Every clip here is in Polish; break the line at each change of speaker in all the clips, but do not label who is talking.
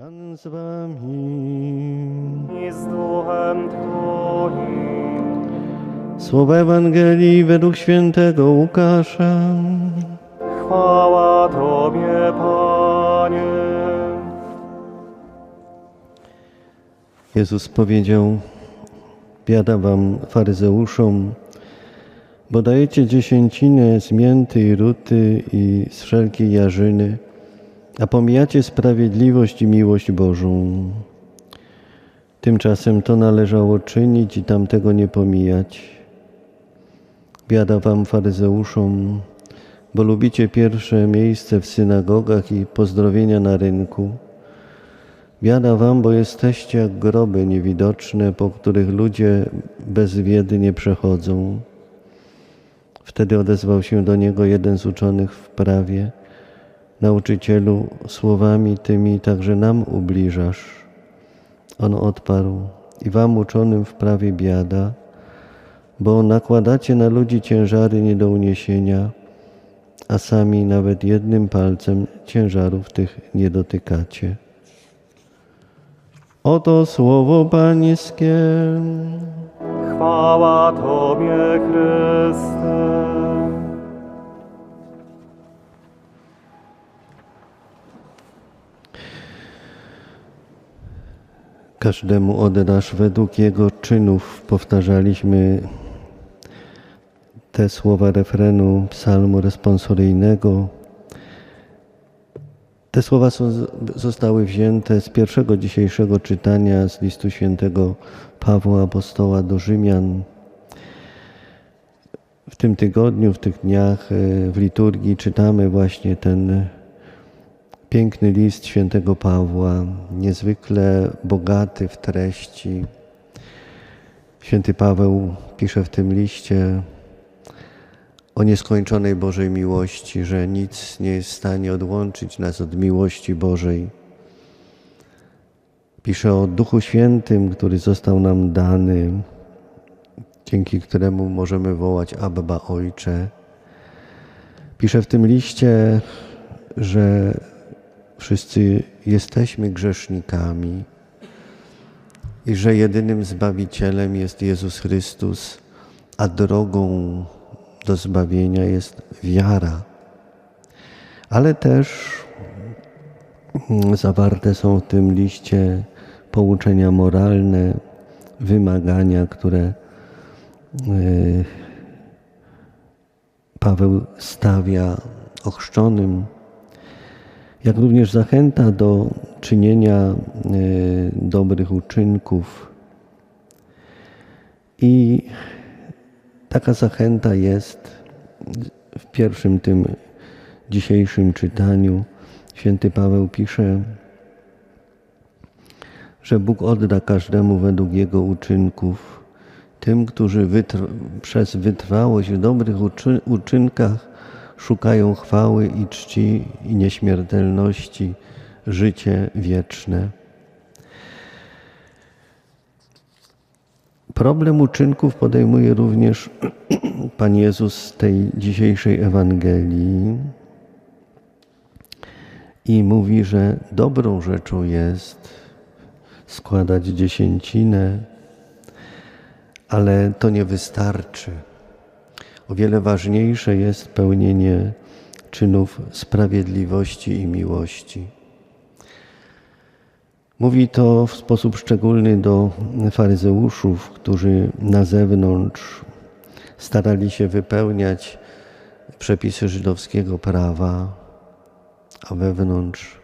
Pan z wami.
i z duchem Twoim.
Słowa Ewangelii według świętego Łukasza.
Chwała Tobie, Panie.
Jezus powiedział: Biada wam, faryzeuszom, bo dajecie dziesięcinę z mięty i ruty i z wszelkiej jarzyny, a pomijacie sprawiedliwość i miłość Bożą. Tymczasem to należało czynić i tamtego nie pomijać. Biada wam, faryzeuszom, bo lubicie pierwsze miejsce w synagogach i pozdrowienia na rynku. Biada wam, bo jesteście jak groby niewidoczne, po których ludzie bez wiedzy nie przechodzą. Wtedy odezwał się do niego jeden z uczonych w prawie. Nauczycielu, słowami tymi także nam ubliżasz. On odparł, i wam uczonym w prawie biada, bo nakładacie na ludzi ciężary nie do uniesienia, a sami nawet jednym palcem ciężarów tych nie dotykacie. Oto słowo Pańskie.
Chwała Tobie, Chryste.
Każdemu oddasz według jego czynów. Powtarzaliśmy te słowa refrenu psalmu responsoryjnego. Te słowa są, zostały wzięte z pierwszego dzisiejszego czytania z listu świętego Pawła Apostoła do Rzymian. W tym tygodniu, w tych dniach e, w liturgii czytamy właśnie ten piękny list świętego Pawła, niezwykle bogaty w treści. Święty Paweł pisze w tym liście o nieskończonej Bożej miłości, że nic nie jest w stanie odłączyć nas od miłości Bożej. Pisze o Duchu Świętym, który został nam dany, dzięki któremu możemy wołać Abba Ojcze. Pisze w tym liście, że wszyscy jesteśmy grzesznikami i że jedynym Zbawicielem jest Jezus Chrystus, a drogą do zbawienia jest wiara. Ale też zawarte są w tym liście pouczenia moralne, wymagania, które Paweł stawia ochrzczonym, jak również zachęta do czynienia dobrych uczynków. I taka zachęta jest w pierwszym tym dzisiejszym czytaniu. Święty Paweł pisze, że Bóg odda każdemu według jego uczynków. Tym, którzy wytr przez wytrwałość w dobrych uczy uczynkach szukają chwały i czci i nieśmiertelności, życie wieczne. Problem uczynków podejmuje również Pan Jezus z tej dzisiejszej Ewangelii i mówi, że dobrą rzeczą jest składać dziesięcinę, ale to nie wystarczy. O wiele ważniejsze jest pełnienie czynów sprawiedliwości i miłości. Mówi to w sposób szczególny do faryzeuszów, którzy na zewnątrz starali się wypełniać przepisy żydowskiego prawa, a wewnątrz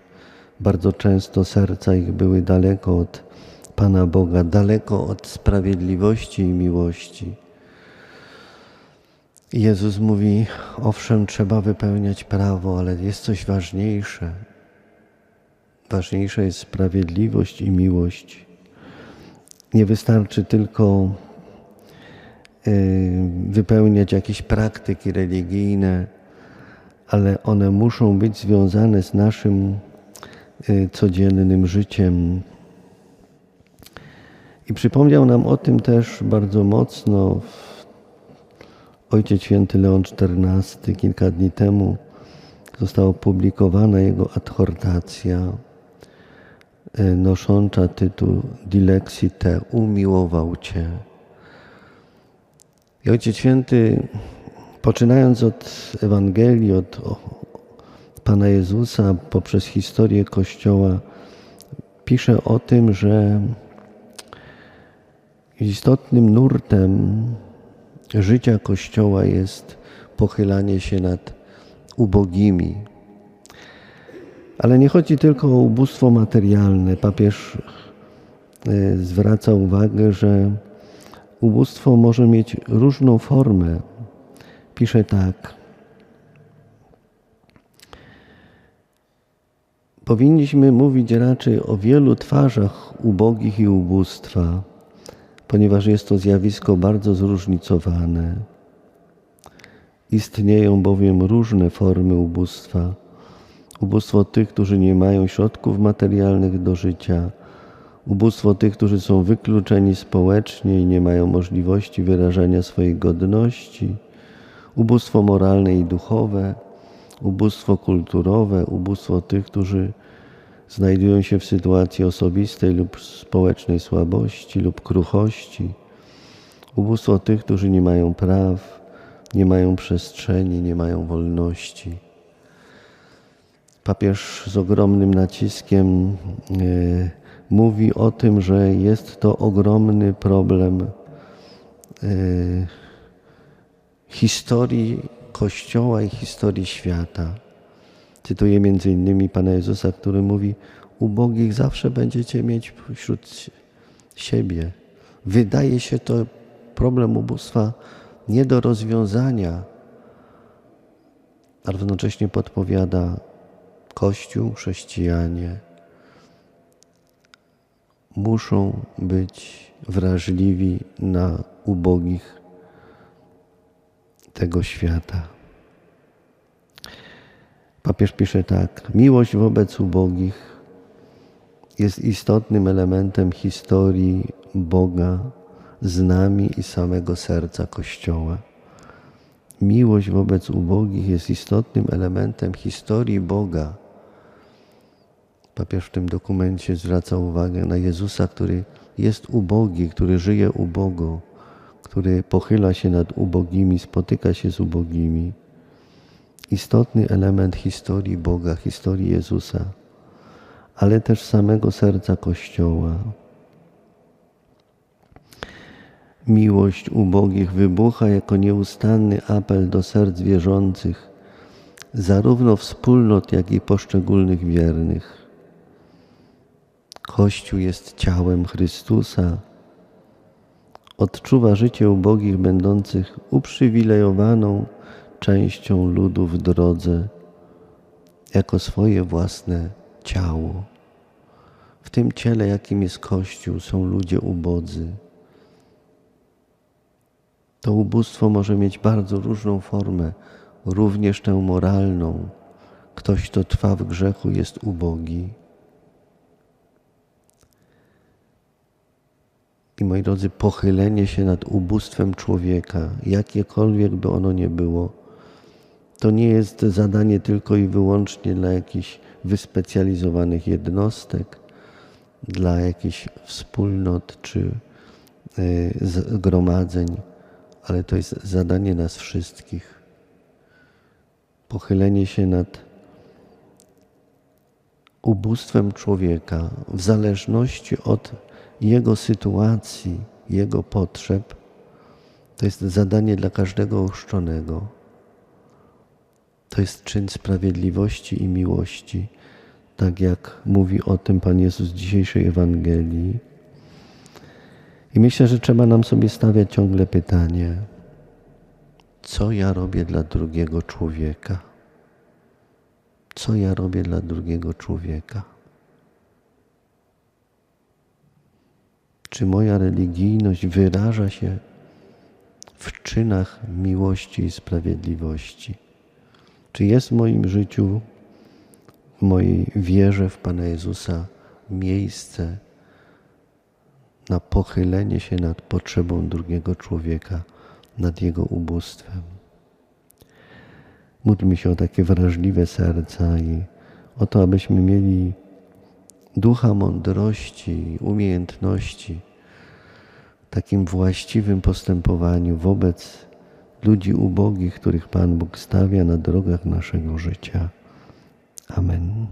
bardzo często serca ich były daleko od Pana Boga, daleko od sprawiedliwości i miłości. Jezus mówi: Owszem, trzeba wypełniać prawo, ale jest coś ważniejsze. Ważniejsza jest sprawiedliwość i miłość. Nie wystarczy tylko wypełniać jakieś praktyki religijne, ale one muszą być związane z naszym codziennym życiem. I przypomniał nam o tym też bardzo mocno Ojciec Święty Leon XIV kilka dni temu została opublikowana jego adhortacja e, nosząca tytuł Dilexi Te umiłował Cię. I Ojciec Święty, poczynając od Ewangelii, od Pana Jezusa, poprzez historię Kościoła, pisze o tym, że istotnym nurtem życia Kościoła jest pochylanie się nad ubogimi. Ale nie chodzi tylko o ubóstwo materialne. Papież e, zwraca uwagę, że ubóstwo może mieć różną formę. Pisze tak. Powinniśmy mówić raczej o wielu twarzach ubogich i ubóstwa, ponieważ jest to zjawisko bardzo zróżnicowane. Istnieją bowiem różne formy ubóstwa. Ubóstwo tych, którzy nie mają środków materialnych do życia, ubóstwo tych, którzy są wykluczeni społecznie i nie mają możliwości wyrażania swojej godności, ubóstwo moralne i duchowe, ubóstwo kulturowe, ubóstwo tych, którzy znajdują się w sytuacji osobistej lub społecznej słabości lub kruchości, ubóstwo tych, którzy nie mają praw, nie mają przestrzeni, nie mają wolności. Papież z ogromnym naciskiem e, mówi o tym, że jest to ogromny problem e, historii Kościoła i historii świata. Cytuję między innymi Pana Jezusa, który mówi: Ubogich zawsze będziecie mieć wśród siebie. Wydaje się to problem ubóstwa nie do rozwiązania, a równocześnie podpowiada Kościół, chrześcijanie muszą być wrażliwi na ubogich tego świata. Papież pisze tak: Miłość wobec ubogich jest istotnym elementem historii Boga z nami i samego serca Kościoła. Miłość wobec ubogich jest istotnym elementem historii Boga. Papież w tym dokumencie zwraca uwagę na Jezusa, który jest ubogi, który żyje ubogo, który pochyla się nad ubogimi, spotyka się z ubogimi. Istotny element historii Boga, historii Jezusa, ale też samego serca Kościoła. Miłość ubogich wybucha jako nieustanny apel do serc wierzących, zarówno wspólnot, jak i poszczególnych wiernych. Kościół jest ciałem Chrystusa. Odczuwa życie ubogich, będących uprzywilejowaną częścią ludu w drodze, jako swoje własne ciało. W tym ciele, jakim jest Kościół, są ludzie ubodzy. To ubóstwo może mieć bardzo różną formę, również tę moralną. Ktoś, kto trwa w grzechu, jest ubogi. I moi drodzy, pochylenie się nad ubóstwem człowieka, jakiekolwiek by ono nie było, to nie jest zadanie tylko i wyłącznie dla jakichś wyspecjalizowanych jednostek, dla jakichś wspólnot czy y, zgromadzeń, ale to jest zadanie nas wszystkich. Pochylenie się nad ubóstwem człowieka w zależności od jego sytuacji, jego potrzeb, to jest zadanie dla każdego ochrzczonego. To jest czyn sprawiedliwości i miłości, tak jak mówi o tym Pan Jezus w dzisiejszej Ewangelii. I myślę, że trzeba nam sobie stawiać ciągle pytanie, co ja robię dla drugiego człowieka? Co ja robię dla drugiego człowieka? Czy moja religijność wyraża się w czynach miłości i sprawiedliwości? Czy jest w moim życiu, w mojej wierze w Pana Jezusa miejsce na pochylenie się nad potrzebą drugiego człowieka, nad jego ubóstwem? Módlmy się o takie wrażliwe serca i o to, abyśmy mieli ducha mądrości, umiejętności w takim właściwym postępowaniu wobec ludzi ubogich, których Pan Bóg stawia na drogach naszego życia. Amen.